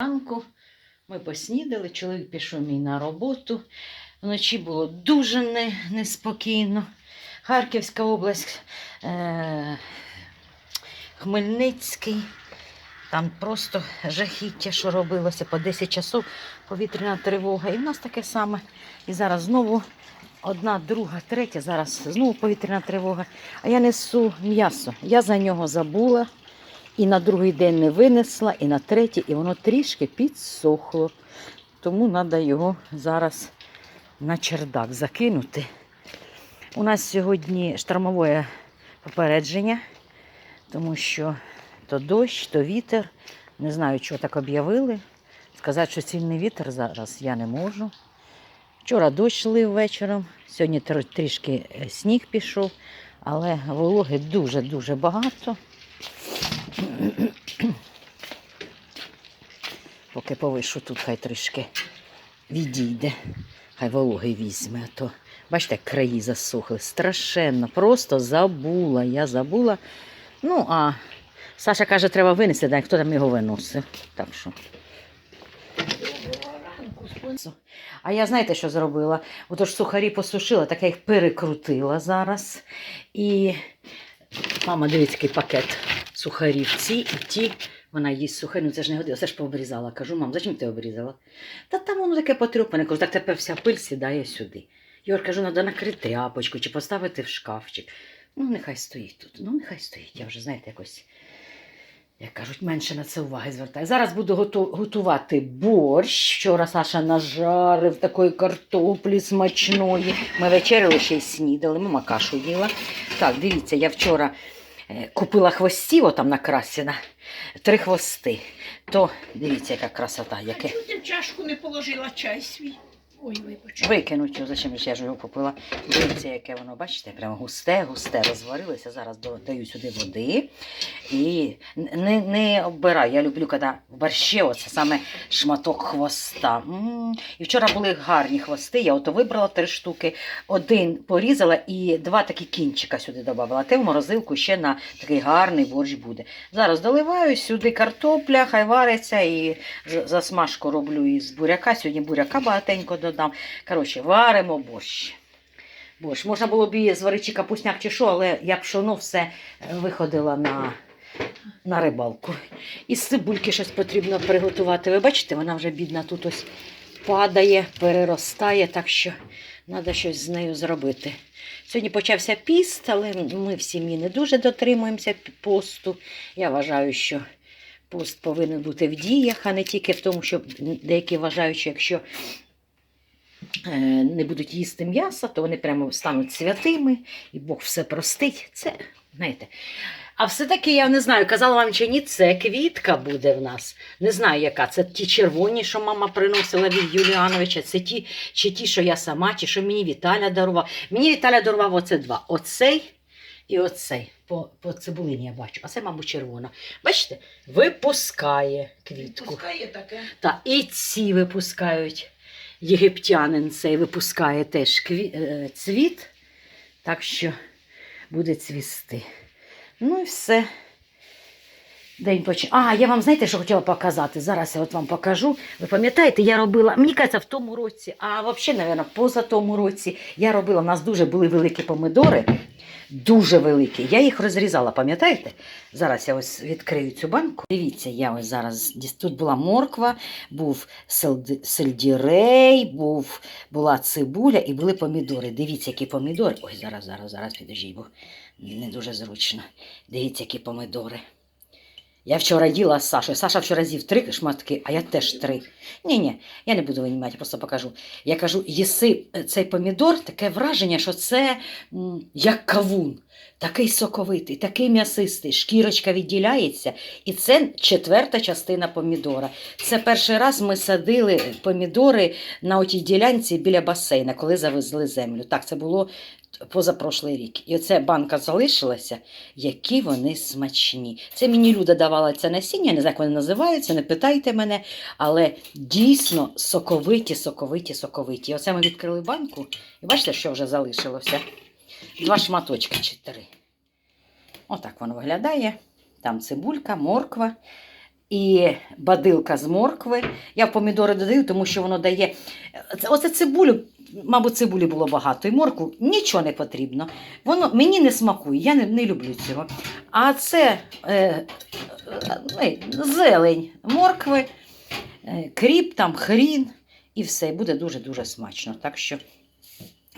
ранку. Ми поснідали, чоловік пішов мій на роботу. Вночі було дуже не, неспокійно. Харківська область, е, Хмельницький. Там просто жахіття, що робилося по 10 часов повітряна тривога. І в нас таке саме. І зараз знову одна, друга, третя, зараз знову повітряна тривога. А я несу м'ясо. Я за нього забула. І на другий день не винесла, і на третій, і воно трішки підсохло. Тому треба його зараз на чердак закинути. У нас сьогодні штормове попередження, тому що то дощ, то вітер. Не знаю, чого так об'явили. Сказати, що сильний вітер зараз я не можу. Вчора дощ лив вечором, сьогодні трішки е, сніг пішов, але вологи дуже-дуже багато. Поки повишу тут, хай трішки відійде, хай вологи візьме. А то, бачите, краї засохли. Страшенно, просто забула. Я забула. Ну, а Саша каже, треба винести, да, хто там його виносив. Так що. А я знаєте, що зробила? Отож сухарі посушила, так я їх перекрутила зараз. І мама, дивіться, який пакет сухарів. Ці і ті. Вона їсть сухарі, ну це ж не годило, це ж пообрізала. Кажу, мам, зачем ти обрізала? Та там воно таке потрюпане. Кажу, так тепер вся пиль сідає сюди. Юр, кажу, треба накрити тряпочку чи поставити в шкафчик. Ну, нехай стоїть тут. Ну, нехай стоїть. Я вже, знаєте, якось, як кажуть, менше на це уваги звертаю. Зараз буду готувати борщ. Вчора Саша нажарив такої картоплі смачної. Ми вечеряли ще й снідали, мама кашу їла. Так, дивіться, я вчора купила хвостів, отам накрасена, три хвости. То дивіться, яка красота, яке. Чого ти чашку не положила чай свій? Викинуть його, зачем я ж його попила. Дивіться, яке воно, бачите, прямо густе, густе розварилося. Зараз додаю сюди води. І не, не оббираю. Я люблю, коли в борщі оце саме шматок хвоста. м І вчора були гарні хвости. Я ото вибрала три штуки. Один порізала і два такі кінчика сюди додавала. Те в морозилку ще на такий гарний борщ буде. Зараз доливаю сюди картопля, хай вариться і засмажку роблю із буряка. Сьогодні буряка багатенько додам. Коротше, варимо борщ. Борщ. Можна було б і зварити чи капусняк чи що, але я пшоно все е, виходила на, на рибалку. Із цибульки щось потрібно приготувати. Ви бачите, вона вже бідна тут ось падає, переростає, так що треба щось з нею зробити. Сьогодні почався піст, але ми в сім'ї не дуже дотримуємося посту. Я вважаю, що пост повинен бути в діях, а не тільки в тому, що деякі вважають, що якщо не будуть їсти м'яса, то вони прямо стануть святими, і Бог все простить. Це, знаєте. А все-таки я не знаю, казала вам чи ні, це квітка буде в нас. Не знаю, яка. Це ті червоні, що мама приносила від Юліановича, це ті, чи ті, що я сама, чи що мені Віталя дарував. Мені Віталя дарував оце два. Оцей і оцей. По, по цибулині я бачу. А це, мабуть, червона. Бачите, випускає квітку. Пускає таке. Та і ці випускають. Єгиптянин цей випускає теж е, цвіт, так що буде цвісти. Ну і все. День поч... А, я вам знаєте, що хотіла показати? Зараз я от вам покажу. Ви пам'ятаєте, я робила, мені кажеться, в тому році, а взагалі, мабуть, поза тому році я робила, у нас дуже були великі помидори, дуже великі. Я їх розрізала, пам'ятаєте? Зараз я ось відкрию цю банку. Дивіться, я ось зараз тут була морква, був сельдірей, був, була цибуля і були помідори. Дивіться, які помідори. Ой, зараз, зараз, зараз підожіть, бо не дуже зручно. Дивіться, які помидори. Я вчора їла з Сашою. Саша вчора з'їв три шматки, а я теж три. Ні, ні, я не буду винімати, просто покажу. Я кажу, їси е, цей помідор, таке враження, що це як кавун. Такий соковитий, такий м'ясистий, шкірочка відділяється. І це четверта частина помідора. Це перший раз ми садили помідори на отій ділянці біля басейна, коли завезли землю. Так, це було позапрошлий рік. І оця банка залишилася, які вони смачні. Це мені Люда давала це насіння, не знаю, як вони називаються, не питайте мене, але дійсно соковиті, соковиті, соковиті. Оце ми відкрили банку, і бачите, що вже залишилося? Два шматочки чи три. Отак воно виглядає. Там цибулька, морква. і бадилка з моркви. Я в помідори додаю, тому що воно дає. Оце цибулю, мабуть, цибулі було багато, і морку нічого не потрібно. Воно мені не смакує, я не, не люблю цього. А це е, е, зелень моркви, е, кріп, там хрін і все. Буде дуже-дуже смачно. Так що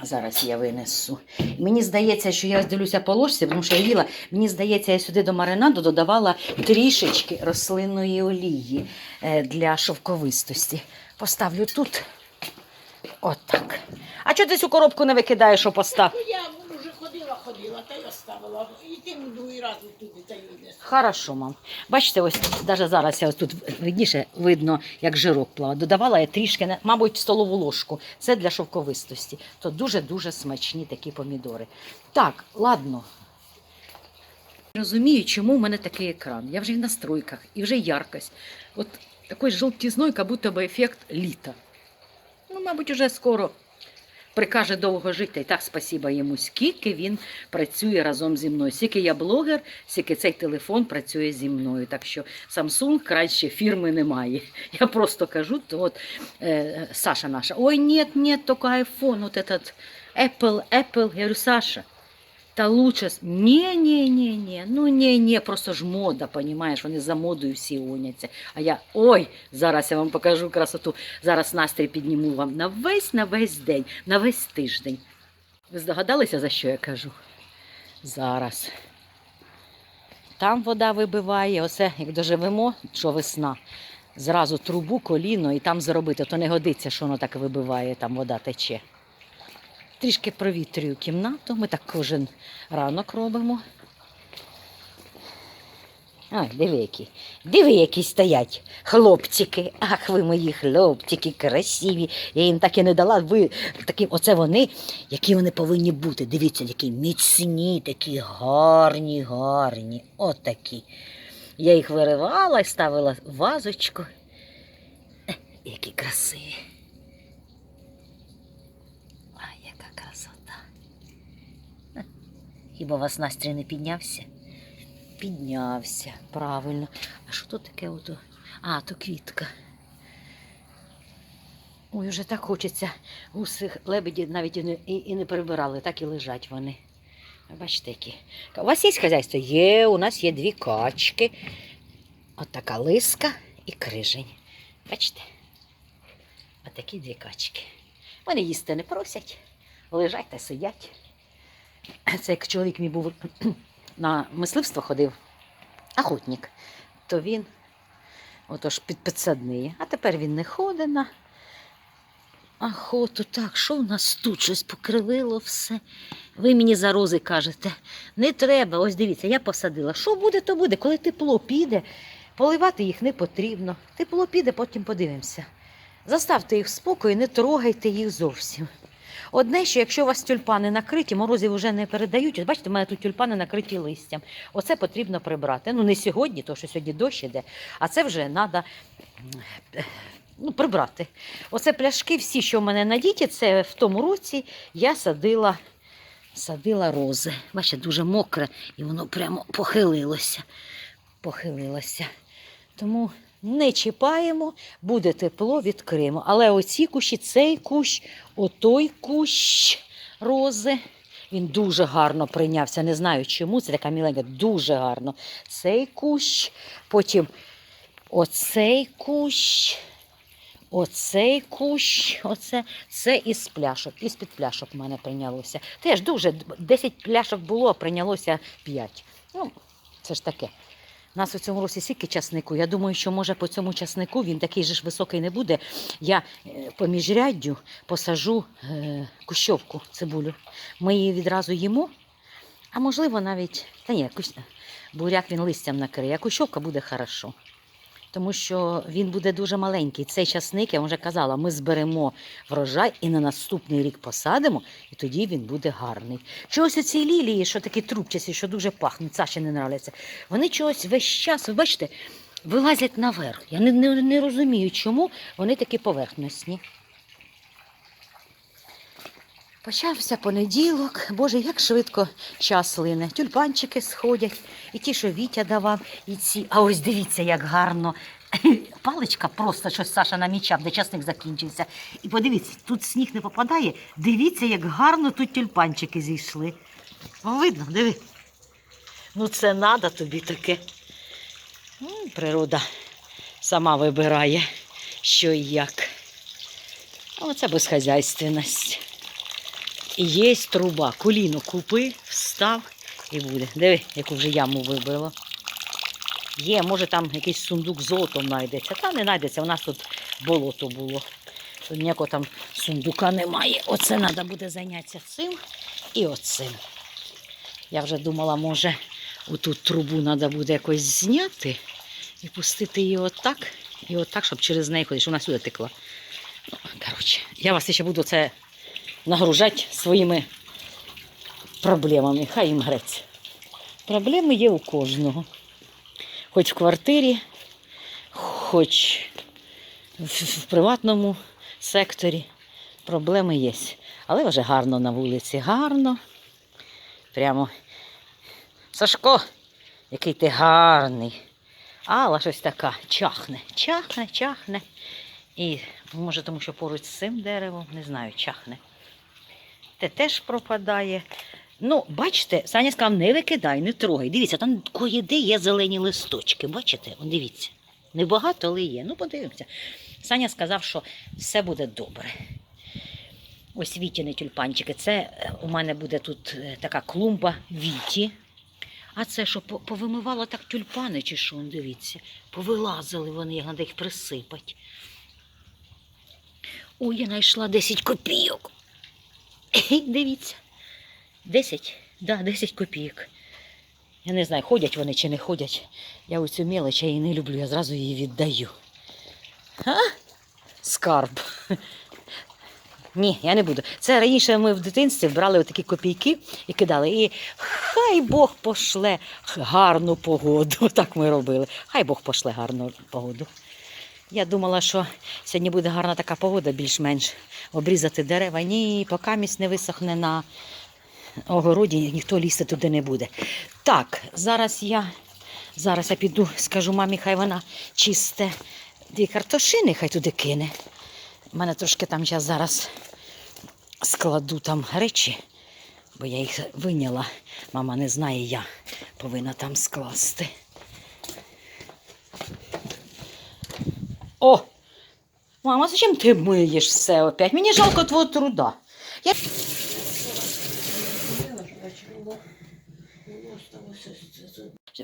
зараз я винесу. Мені здається, що я розділюся по ложці, тому що я їла. Мені здається, я сюди до маринаду додавала трішечки рослинної олії е, для шовковистості. Поставлю тут. Отак. А чого ти цю коробку не викидаєш, що постав? Ходила, та й оставила. І тим другий раз туди та й віднесу. Хорошо, мам. Бачите, ось навіть зараз я ось тут видніше видно, як жирок плаває. Додавала я трішки, мабуть, столову ложку. Це для шовковистості. То дуже-дуже смачні такі помідори. Так, ладно. Розумію, чому в мене такий екран. Я вже і в настройках, і вже яркость. От такий жовтізной, як будто би ефект літа. Ну, мабуть, уже скоро прикаже довго жити. І так, спасіба йому, скільки він працює разом зі мною. Скільки я блогер, скільки цей телефон працює зі мною. Так що Samsung краще фірми немає. Я просто кажу, то от е, Саша наша, ой, ні, ні, тільки iPhone, от этот Apple, Apple. Я говорю, Саша, та лучше. Ні, ні, ні, ні, ну ні, ні, просто ж мода, понімаєш, вони за модою всі гоняться. А я, ой, зараз я вам покажу красоту. Зараз настрій підніму вам на весь, на весь день, на весь тиждень. Ви здогадалися, за що я кажу? Зараз. Там вода вибиває, оце як доживемо, що весна. Зразу трубу, коліно і там зробити, то не годиться, що воно так вибиває, там вода тече. Трішки провітрюю кімнату, ми так кожен ранок робимо. А, диви які. Диви, які стоять хлопчики. Ах, ви мої хлопчики, красиві. Я їм так і не дала. Ви такі, оце вони, які вони повинні бути. Дивіться, які міцні, такі гарні, гарні. От такі. Я їх виривала і ставила в вазочку. Які красиві. Ай, яка красота. Е, Хіба вас настрій не піднявся? Піднявся, правильно. А що тут таке? Ото? А, то квітка. Ой, вже так хочеться. Гуси, лебеді навіть і не, і, і не прибирали, так і лежать вони. Бачите, які. У вас є хазяйство? Є, у нас є дві качки. От така лиска і крижень. Бачите? Отакі дві качки. Вони їсти не просять, лежать та сидять. Це як чоловік мій був на мисливство ходив, охотник, то він отож під підсадниє. А тепер він не ходить на охоту. Так, що в нас тут? Щось покривило все. Ви мені за рози кажете, не треба. Ось дивіться, я посадила. Що буде, то буде. Коли тепло піде, поливати їх не потрібно. Тепло піде, потім подивимося. Заставте їх в спокій, не трогайте їх зовсім. Одне, що якщо у вас тюльпани накриті, морозів вже не передають. От бачите, у мене тут тюльпани накриті листям. Оце потрібно прибрати. Ну, не сьогодні, тому що сьогодні дощ іде, а це вже треба ну, прибрати. Оце пляшки, всі, що в мене на діті, це в тому році я садила, садила рози. Бачите, дуже мокре, і воно прямо похилилося. Похилилося. Тому не чіпаємо, буде тепло, відкриємо. Але оці кущі, цей кущ, отой кущ рози. Він дуже гарно прийнявся. Не знаю чому. Це така міленька, дуже гарно. Цей кущ, потім оцей кущ, оцей кущ, оце, це із пляшок. Із під пляшок в мене прийнялося. Теж дуже 10 пляшок було, а прийнялося 5. Ну, це ж таке. У нас у цьому році стільки часнику. Я думаю, що може по цьому часнику він такий же ж високий не буде. Я е, по міжряддю посажу е, кущовку цибулю. Ми її відразу їмо, а можливо навіть. Та ні, буряк він листям накриє, а кущовка буде хорошо. Тому що він буде дуже маленький. Цей часник, я вже казала, ми зберемо врожай і на наступний рік посадимо, і тоді він буде гарний. Чогось оці лілії, що такі трубчасті, що дуже пахнуть, Саші не нравляться, вони чогось весь час, ви бачите, вилазять наверх. Я не, не, не розумію, чому вони такі поверхностні. Почався понеділок. Боже, як швидко час лине. Тюльпанчики сходять, і ті, що Вітя давав, і ці. А ось дивіться, як гарно. Паличка просто щось Саша намічав, де часник закінчився. І подивіться, тут сніг не попадає. Дивіться, як гарно тут тюльпанчики зійшли. Видно, диви. Ну, це надо тобі таке. Природа сама вибирає, що і як. Оце безхазяйственність. І є труба. Коліно купи, встав і буде. Диви, яку вже яму вибило. Є, може там якийсь сундук з золотом знайдеться. Та не знайдеться, у нас тут болото було. Тут ніякого там сундука немає. Оце треба буде зайнятися цим і оцим. Я вже думала, може, оту трубу треба буде якось зняти і пустити її отак, і отак, щоб через неї щоб вона сюди текла. Ну, коротше, я вас ще буду це нагружати своїми проблемами. Хай їм греться. Проблеми є у кожного. Хоч в квартирі, хоч в, в приватному секторі проблеми є. Але вже гарно на вулиці, гарно. Прямо. Сашко, який ти гарний. Алла щось така чахне, чахне, чахне. І може, тому що поруч з цим деревом, не знаю, чахне. Те теж пропадає. Ну, бачите, Саня сказав, не викидай, не трогай. Дивіться, там коїде є зелені листочки. Бачите? О, дивіться. Небагато, але є. Ну, подивимося. Саня сказав, що все буде добре. Ось вітіни тюльпанчики. Це е, у мене буде тут е, така клумба віті. А це що, повимивало так тюльпани чи що? Дивіться, повилазили вони, як треба їх присипати. Ой, я знайшла 10 копійок. Дивіться. 10? Да, 10 копійок. Я не знаю, ходять вони чи не ходять. Я оцю мелоч, я її не люблю, я зразу її віддаю. А? Скарб. Ні, я не буду. Це раніше ми в дитинстві брали отакі копійки і кидали. І хай Бог пошле гарну погоду. Так ми робили. Хай Бог пошле гарну погоду. Я думала, що сьогодні буде гарна така погода, більш-менш обрізати дерева. Ні, поки місць не висохне на огороді, ніхто лізти туди не буде. Так, зараз я, зараз я піду, скажу мамі, хай вона чисте дві картошини, хай туди кине. У мене трошки там зараз зараз складу там речі, бо я їх виняла. Мама не знає, я повинна там скласти. О! Мама, зачем ти миєш все опять? Мені жалко твого труда. Я...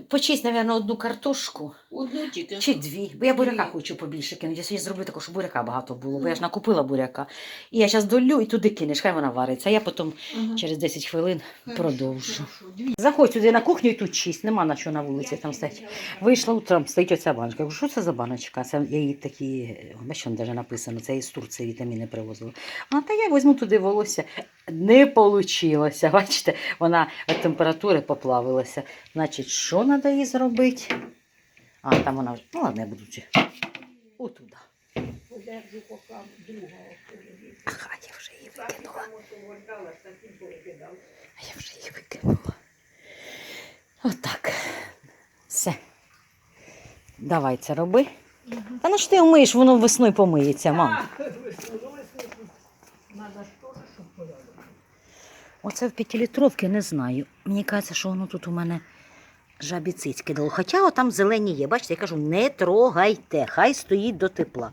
Почисть, мабуть, одну картошку. Одну тільки. Чи дві, бо я буряка Дві. хочу побільше кинути. Я сьогодні зроблю таку, щоб буряка багато було, бо я ж накупила буряка. І я зараз долю і туди кинеш, хай вона вариться. А я потім Ага. через 10 хвилин Хорошо, продовжу. хорошо. Дві. Заходь сюди на кухню і тут чисть, нема на що на вулиці там стоять. Вийшла утром, стоїть оця баночка. Я кажу, що це за баночка? Це я її такі, бачиш, що навіть написано, це із Турції вітаміни привозили. Вона, та я візьму туди волосся. Не вийшло, бачите, вона від температури поплавилася. Значить, що треба їй зробити? А, там вона вже, ну ладно, я буду отуда. Подержу, поки другого. Ага, я вже її викинула. А я вже її викинула. Отак. Все. Давай це роби. Та ну ж ти вмиєш, воно весною помиється, мам. Оце в п'ятилітровці не знаю. Мені кажеться, що воно тут у мене жабі цицьки дало. Хоча там зелені є. Бачите, я кажу, не трогайте, хай стоїть до тепла.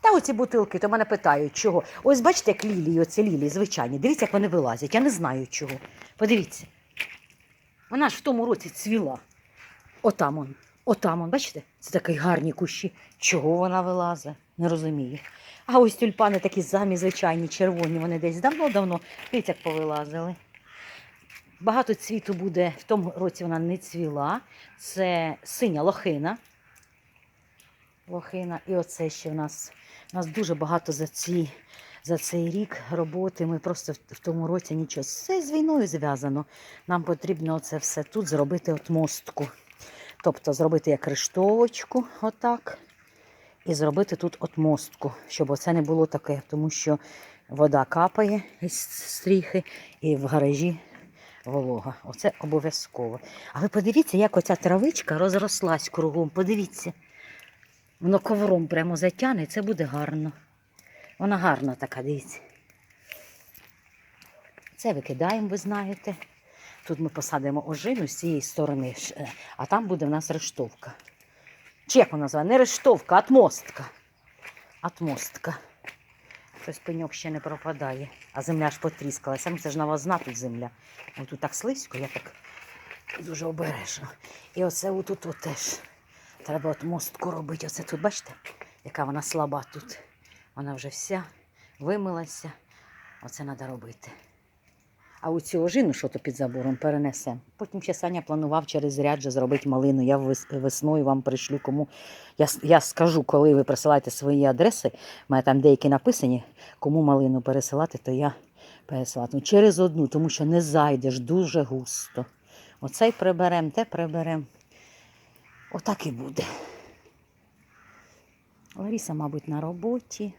Та оці бутилки, то мене питають, чого. Ось бачите, як лілії, оці лілії звичайні. Дивіться, як вони вилазять. Я не знаю чого. Подивіться. Вона ж в тому році цвіла. Отам он. Отам он, бачите? Це такі гарні кущі. Чого вона вилазить? Не розумію. А ось тюльпани такі самі звичайні, червоні, вони десь давно-давно. Дивіться, як повилазили. Багато цвіту буде, в тому році вона не цвіла. Це синя лохина. Лохина. І оце ще в нас. У нас дуже багато за, ці, за цей рік роботи. Ми просто в, тому році нічого. Все з війною зв'язано. Нам потрібно це все тут зробити от мостку. Тобто зробити як рештовочку, отак. І зробити тут от мостку, щоб оце не було таке, тому що вода капає із стріхи, і в гаражі волога. Оце обов'язково. А ви подивіться, як оця травичка розрослась кругом. Подивіться. Воно ковром прямо затягне, це буде гарно. Вона гарна така, дивіться. Це викидаємо, ви знаєте. Тут ми посадимо ожину з цієї сторони, е, а там буде в нас рештовка. Чи як вона називає? Не рештовка, а отмостка. Отмостка. Щось пеньок ще не пропадає, а земля ж потріскалася. Ну, Це ж навозна тут земля. Ось тут так слизько, я так дуже обережно. І оце отут от теж. Треба от мостку робити. Оце тут, бачите, яка вона слаба тут. Вона вже вся вимилася. Оце треба робити. А у цю ожину, що то під забором, перенесемо. Потім ще Саня планував через ряджа зробити малину. Я весною вам пришлю кому. Я, я скажу, коли ви присилаєте свої адреси, в мене там деякі написані, кому малину пересилати, то я пересилатиму. Через одну, тому що не зайдеш дуже густо. Оцей приберемо, те приберемо. Отак і буде. Лариса, мабуть, на роботі.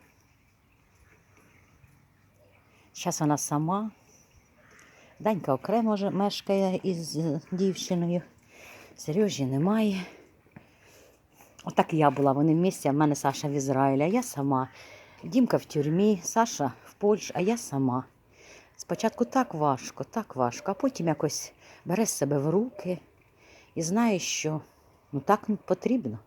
Зараз вона сама. Данька окремо мешкає із е, дівчиною. Сережі немає. Отак я була, вони в місті, а в мене Саша в Ізраїлі, а я сама. Дімка в тюрмі, Саша в Польщі, а я сама. Спочатку так важко, так важко, а потім якось береш себе в руки і знаєш, що ну так потрібно.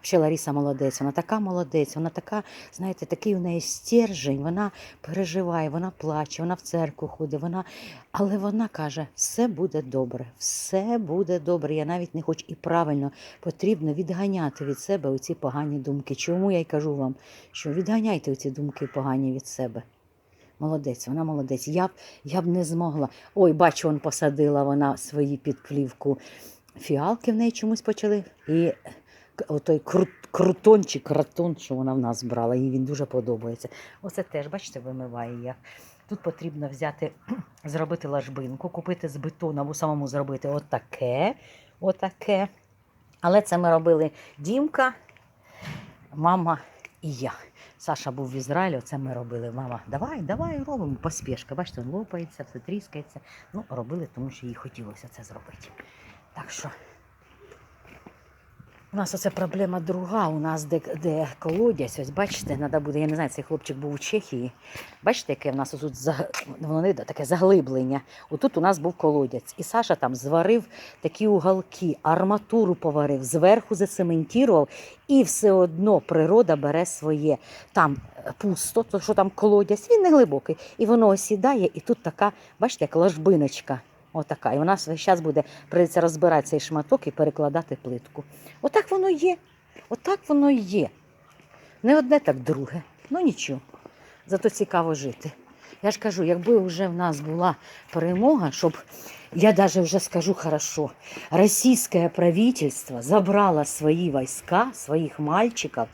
Ще Лариса молодець, вона така молодець, вона така, знаєте, такий у неї стержень, вона переживає, вона плаче, вона в церкву ходить, вона... але вона каже, все буде добре, все буде добре. Я навіть не хочу і правильно потрібно відганяти від себе оці погані думки. Чому я й кажу вам, що відганяйте оці думки погані від себе. Молодець, вона молодець. Я б, я б не змогла. Ой, бачу, он посадила вона свої під плівку фіалки в неї чомусь почали. І отой кру, крутон чи кратон, що вона в нас брала, їй він дуже подобається. Оце теж, бачите, вимиває як. Тут потрібно взяти, зробити ложбинку, купити з бетону або самому зробити отаке, отаке. Але це ми робили Дімка, мама і я. Саша був в Ізраїлі, оце ми робили. Мама, давай, давай робимо. Поспішка. Бачите, він лопається, все тріскається. Ну, робили, тому що їй хотілося це зробити. Так що у нас оце проблема друга. У нас де, де колодязь, ось бачите, треба буде, я не знаю, цей хлопчик був у Чехії. Бачите, яке в нас тут таке заглиблення. Отут у нас був колодязь. І Саша там зварив такі уголки, арматуру поварив, зверху зацементував, і все одно природа бере своє. Там пусто, то що там колодязь, він не глибокий. І воно осідає, і тут така, бачите, як ложбиночка. Отака. І нас весь час буде прийдеться розбирати цей шматок і перекладати плитку. Отак воно є. Отак воно є. Не одне, так друге. Ну нічого. Зато цікаво жити. Я ж кажу, якби вже в нас була перемога, щоб, я даже вже скажу хорошо, российское правительство забрало свои войска, своих мальчиков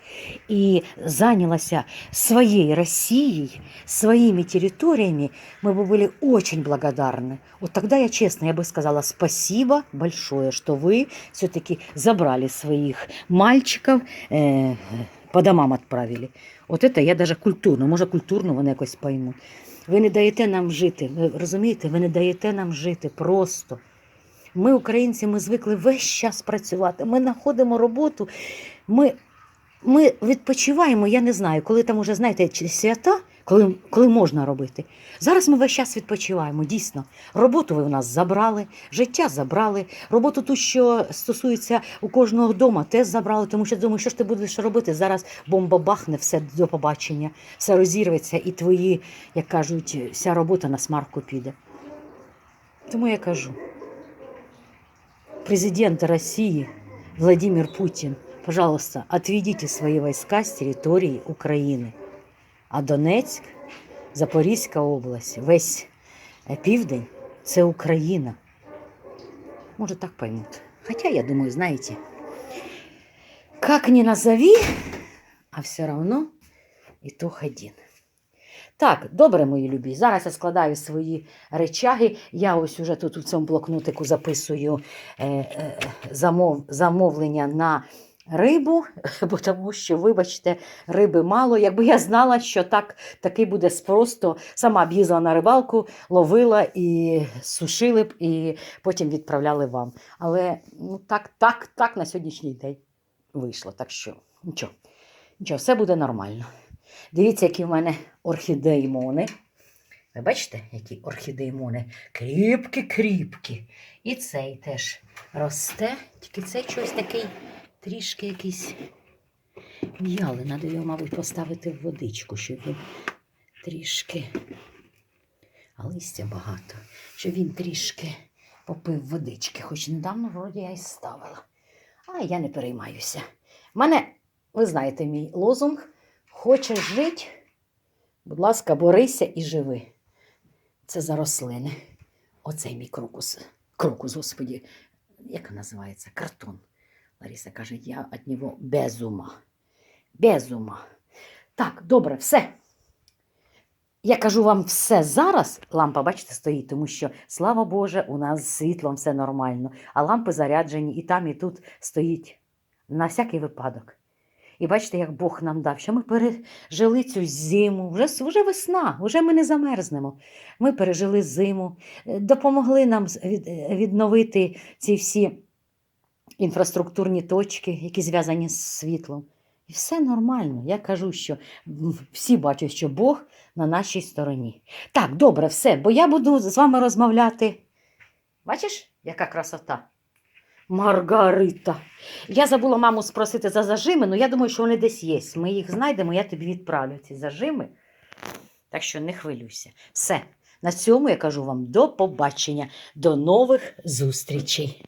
и занялось своей Россией, своими территориями, мы бы были очень благодарны. Вот тогда я честно, я бы сказала спасибо большое, что вы все-таки забрали своих мальчиков, э, по домам отправили. От це я даже культурно, може культурно вони якось поймуть. Ви не даєте нам жити, ви розумієте, ви не даєте нам жити просто. Ми, українці, ми звикли весь час працювати. Ми знаходимо роботу, ми, ми відпочиваємо, я не знаю, коли там уже, знаєте, свята, коли, коли можна робити. Зараз ми весь час відпочиваємо, дійсно. Роботу ви в нас забрали, життя забрали, роботу ту, що стосується у кожного вдома, теж забрали, тому що думаю, що ж ти будеш робити? Зараз бомба бахне, все до побачення, все розірветься, і твої, як кажуть, вся робота на смарку піде. Тому я кажу, президент России Владимир Путин, пожалуйста, отведите свои войска с территории Украины. А Донецьк, Запорізька область, весь е, південь це Україна. Може, так поймут. Хотя, я думаю, знаете, как ни назови, а все равно итог один. Так, добре, мої любі. Зараз я складаю свої речаги. Я ось уже тут у цьому блокнотику записую е, е, замов, замовлення на рибу, бо тому що, вибачте, риби мало. Якби я знала, що так такий буде спрос, то сама б їздила на рибалку, ловила і сушили б, і потім відправляли вам. Але ну, так, так, так на сьогоднішній день вийшло. Так що нічого, нічого, все буде нормально. Дивіться, які в мене орхідеймони. Ви бачите, які орхідеймони? Кріпкі, кріпкі. І цей теж росте, тільки цей щось такий трішки якийсь в'ялий. Надо його, мабуть, поставити в водичку, щоб він трішки. А листя багато, щоб він трішки попив водички. Хоч недавно, вроді, я й ставила. А я не переймаюся. У мене, ви знаєте, мій лозунг хочеш жити, будь ласка, борися і живи. Це за рослини. Оцей мій крокус. Крокус, господі, як називається? Картон. Лариса каже, я від нього без ума. Без ума. Так, добре, все. Я кажу вам все зараз. Лампа, бачите, стоїть, тому що, слава Боже, у нас з світлом все нормально. А лампи заряджені і там, і тут стоїть на всякий випадок. І бачите, як Бог нам дав, що ми пережили цю зиму, вже, вже весна, вже ми не замерзнемо. Ми пережили зиму, е, допомогли нам е, відновити ці всі інфраструктурні точки, які зв'язані з світлом. І все нормально. Я кажу, що всі бачать, що Бог на нашій стороні. Так, добре, все, бо я буду з вами розмовляти. Бачиш, яка красота? Маргарита. Я забула маму спросити за зажими, але я думаю, що вони десь є. Ми їх знайдемо, я тобі відправлю ці зажими. Так що не хвилюйся. Все. На цьому я кажу вам до побачення, до нових зустрічей.